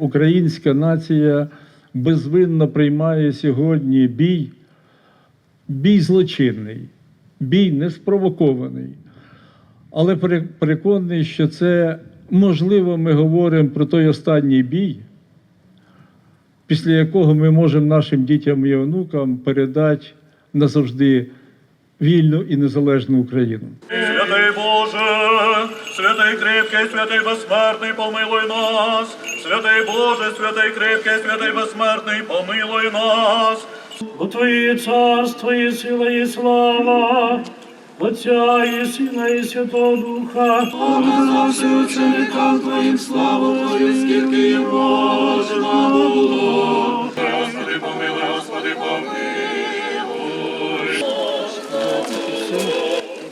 Українська нація безвинно приймає сьогодні бій, бій злочинний, бій не спровокований. Але переконаний, що це можливо, ми говоримо про той останній бій, після якого ми можемо нашим дітям і онукам передати назавжди вільну і незалежну Україну. Святий Боже, святий крепкий, святий безсмертний, помилуй нас. Святий Боже, святий крепкий, святий безсмертний, помилуй нас. У Твоє царство і сила і слава, Отця і Сина і Святого Духа. Показавши ученикам Твоїм славою, Твою, скільки їм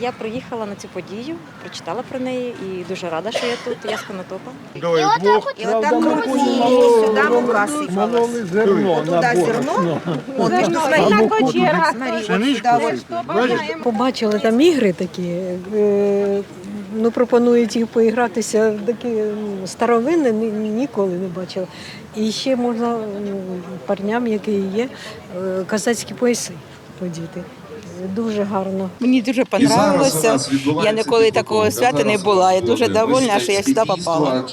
Я приїхала на цю подію, прочитала про неї і дуже рада, що я тут. Я з Конотопа. І отак крутили, сюди мука сипалась. Туди зерно, от між сюди Побачили там ігри такі. е, Ну, пропонують їх поігратися такі старовинні, ні- ніколи не бачила. І ще можна парням, які є, е, казацькі пояси подіти. Дуже гарно. Мені дуже понравилося. Я ніколи такого свята не була. Я дуже довольна, що я сюди попала.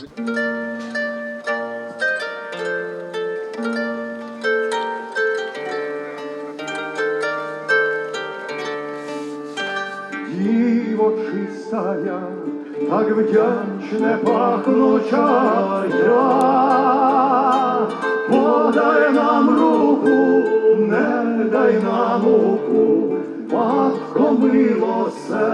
Діво чистая, так вдячне пахнучая, подай нам руку, не дай нам муку, матко милосердна.